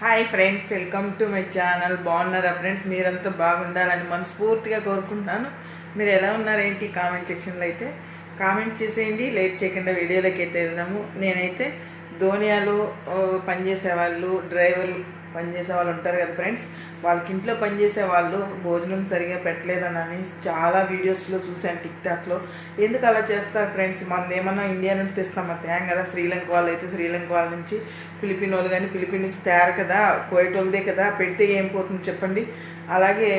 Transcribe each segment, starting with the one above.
Hi friends welcome to my channel బాగున్నారా friends మీరంతా బాగుండాలని మనస్ఫూర్తిగా కోరుకుంటున్నాను. మీరు ఎలా ఉన్నారేంటి కామెంట్ సెక్షన్లో అయితే కామెంట్ చేసేయండి. లేట్ చేయకుండా వీడియోలోకి అయితే వెళ్దాము. నేనైతే ధోనియాలో పనిచేసే వాళ్ళు డ్రైవర్లు పనిచేసే వాళ్ళు ఉంటారు కదా ఫ్రెండ్స్ వాళ్ళకి ఇంట్లో పనిచేసే వాళ్ళు భోజనం సరిగా పెట్టలేదని అని చాలా వీడియోస్లో చూశాను టిక్టాక్లో ఎందుకు అలా చేస్తారు ఫ్రెండ్స్ మనది ఏమన్నా ఇండియా నుండి తెస్తామా? తేం కదా శ్రీలంక వాళ్ళు అయితే శ్రీలంక వాళ్ళ నుంచి ఫిలిపిన్ వాళ్ళు కానీ ఫిలిపిన్ నుంచి తయారు కదా కోయట్ వాళ్ళదే కదా పెడితే ఏం పోతుంది చెప్పండి. అలాగే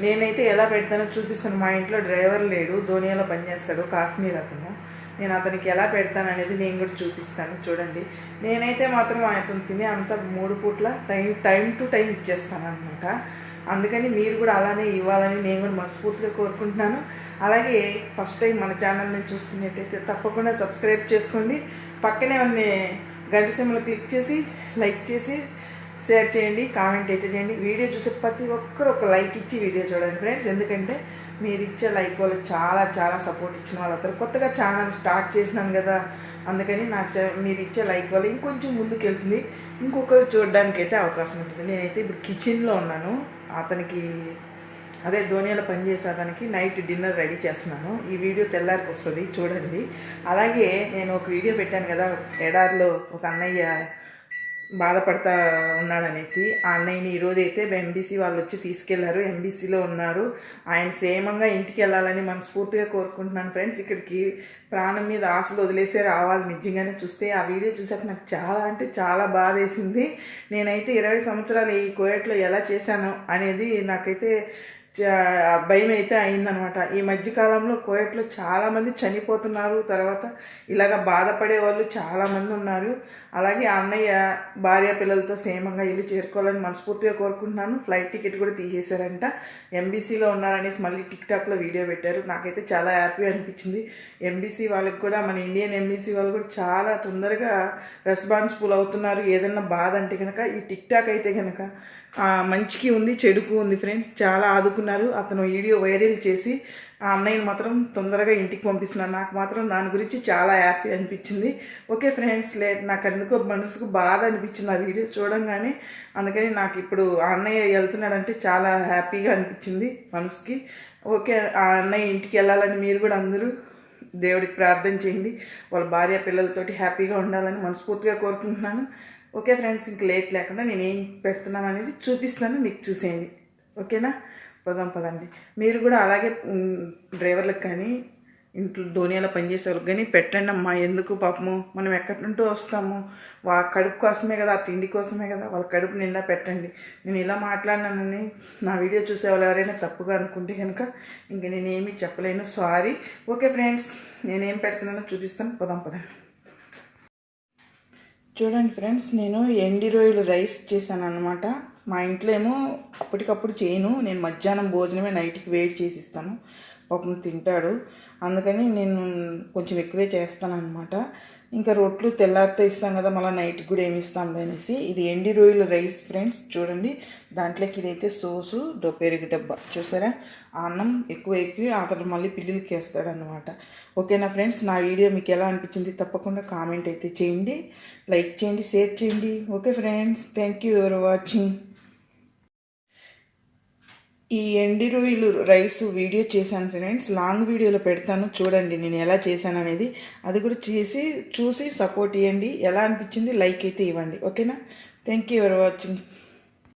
నేనైతే ఎలా పెడతానో చూపిస్తాను. మా ఇంట్లో డ్రైవర్ లేడు ధోనియాలో పనిచేస్తాడు కాశ్మీర్ అతను. నేను అతనికి ఎలా పెడతాను అనేది నేను కూడా చూపిస్తాను. చూడండి. నేనైతే మాత్రం అతను తినే అంత మూడు పూట్ల టైం టైం టు టైం ఇచ్చేస్తాను అనమాట అందుకని మీరు కూడా అలానే ఇవ్వాలని నేను కూడా మనస్ఫూర్తిగా కోరుకుంటున్నాను. అలాగే ఫస్ట్ టైం మన ఛానల్ని చూస్తున్నట్టయితే తప్పకుండా సబ్స్క్రైబ్ చేసుకోండి. పక్కనే ఉన్న గంట సింబల్ క్లిక్ చేసి లైక్ చేసి షేర్ చేయండి కామెంట్ అయితే చేయండి. వీడియో చూసే ప్రతి ఒక్కరు ఒక లైక్ ఇచ్చి వీడియో చూడండి ఫ్రెండ్స్. ఎందుకంటే మీరు ఇచ్చే లైక్ వల్ల చాలా చాలా సపోర్ట్ ఇచ్చిన వాళ్ళు అవుతారు. కొత్తగా ఛానల్ స్టార్ట్ చేసినాను కదా అందుకని నా మీరు ఇచ్చే లైక్ వల్ల ఇంకొంచెం ముందుకు వెళ్తుంది ఇంకొకరు చూడడానికి అయితే అవకాశం ఉంటుంది. నేనైతే ఇప్పుడు కిచెన్లో ఉన్నాను. అతనికి అదే ధోనియాలో పనిచేసే అతనికి నైట్ డిన్నర్ రెడీ చేస్తున్నాను. ఈ వీడియో తెల్లారికి వస్తుంది చూడండి. అలాగే నేను ఒక వీడియో పెట్టాను కదా ఎడారిలో ఒక అన్నయ్య బాధపడతా ఉన్నాడనేసి ఆ అన్నయ్యని ఈరోజు అయితే ఎంబీసీ వాళ్ళు వచ్చి తీసుకెళ్ళారు ఎంబీసీలో ఉన్నారు. ఆయన క్షేమంగా ఇంటికి వెళ్ళాలని మనస్ఫూర్తిగా కోరుకుంటున్నాను ఫ్రెండ్స్. ఇక్కడికి ప్రాణం మీద ఆశలు వదిలేసే రావాలి. నిజంగానే చూస్తే ఆ వీడియో చూసాక నాకు చాలా అంటే చాలా బాధ వేసింది నేనైతే ఇరవై సంవత్సరాలు ఈ కోయట్లో ఎలా చేశాను అనేది నాకైతే భయం అయితే అయిందనమాట. ఈ మధ్యకాలంలో కోయట్లో చాలామంది చనిపోతున్నారు. తర్వాత ఇలాగ బాధపడే వాళ్ళు చాలామంది ఉన్నారు. అలాగే అన్నయ్య భార్య పిల్లలతో క్షేమంగా ఇల్లు చేరుకోవాలని మనస్ఫూర్తిగా కోరుకుంటున్నాను. ఫ్లైట్ టికెట్ కూడా తీసేశారంట. ఎంబీసీలో ఉన్నారనేసి మళ్ళీ టిక్ టాక్లో వీడియో పెట్టారు. నాకైతే చాలా హ్యాపీ అనిపించింది. ఎంబీసీ వాళ్ళకి కూడా మన ఇండియన్ ఎంబీసీ వాళ్ళు కూడా చాలా తొందరగా రెస్పాన్సిబుల్ అవుతున్నారు. ఏదన్నా బాధ అంటే కనుక ఈ టిక్ టాక్ అయితే కనుక మంచికి ఉంది చెడుకు ఉంది ఫ్రెండ్స్. చాలా ఆదుకు అనుకున్నారు. అతను వీడియో వైరల్ చేసి ఆ అన్నయ్యని మాత్రం తొందరగా ఇంటికి పంపిస్తున్నాను నాకు మాత్రం దాని గురించి చాలా హ్యాపీ అనిపించింది. ఓకే ఫ్రెండ్స్ లే నాకు ఎందుకో మనసుకు బాధ అనిపించింది ఆ వీడియో చూడంగానే. అందుకని నాకు ఇప్పుడు ఆ అన్నయ్య వెళ్తున్నాడంటే చాలా హ్యాపీగా అనిపించింది మనసుకి. ఓకే ఆ అన్నయ్య ఇంటికి వెళ్ళాలని మీరు కూడా అందరూ దేవుడికి ప్రార్థన చేయండి. వాళ్ళ భార్య పిల్లలతోటి హ్యాపీగా ఉండాలని మనస్ఫూర్తిగా కోరుకుంటున్నాను. ఓకే ఫ్రెండ్స్ ఇంక లేట్ లేకుండా నేను ఏం పెడుతున్నాను అనేది చూపిస్తున్నాను. మీకు చూసేయండి. ఓకేనా? పదాం పదండి. మీరు కూడా అలాగే డ్రైవర్లకు కానీ ఇంట్లో ధోనియాలో పనిచేసే వాళ్ళకి కానీ పెట్టండి అమ్మా. ఎందుకు పాపము? మనం ఎక్కడి నుండి వస్తాము. వా కడుపు కోసమే కదా ఆ తిండి కోసమే కదా. వాళ్ళ కడుపు నిండా పెట్టండి. నేను ఇలా మాట్లాడినానని నా వీడియో చూసే వాళ్ళు ఎవరైనా తప్పుగా అనుకుంటే కనుక ఇంక నేనేమీ చెప్పలేను. సారీ ఓకే ఫ్రెండ్స్ నేనేం పెడుతున్నానో చూపిస్తాను. పదాం పదండి. చూడండి ఫ్రెండ్స్ నేను ఎండి రొయ్యలు రైస్ చేశాను అనమాట మా ఇంట్లో ఏమో అప్పటికప్పుడు చేయను. నేను మధ్యాహ్నం భోజనమే నైట్కి వేడి చేసి ఇస్తాను. పాపం తింటాడు. అందుకని నేను కొంచెం ఎక్కువే చేస్తాను అనమాట ఇంకా రొట్లు తెల్లారితే ఇస్తాం కదా మళ్ళీ నైట్కి కూడా ఏమి ఇస్తాం అనేసి. ఇది ఎండి రొయ్యలు రైస్ ఫ్రెండ్స్ చూడండి. దాంట్లోకి ఇదైతే సోసు పెరుగు డబ్బా. చూసారా? అన్నం ఎక్కువ ఎక్కువ అతడు మళ్ళీ పిల్లలకి వేస్తాడనమాట ఓకేనా ఫ్రెండ్స్? నా వీడియో మీకు ఎలా అనిపించింది తప్పకుండా కామెంట్ అయితే చేయండి. లైక్ చేయండి షేర్ చేయండి. Okay friends? Thank you for watching. ఈ ఎండి రొయ్యలు రైస్ వీడియో చేశాను ఫ్రెండ్స్. లాంగ్ వీడియోలో పెడతాను. చూడండి నేను ఎలా చేశాను అనేది. అది కూడా చేసి చూసి సపోర్ట్ ఇవ్వండి ఎలా అనిపించింది లైక్ అయితే ఇవ్వండి. ఓకేనా? Thank you for watching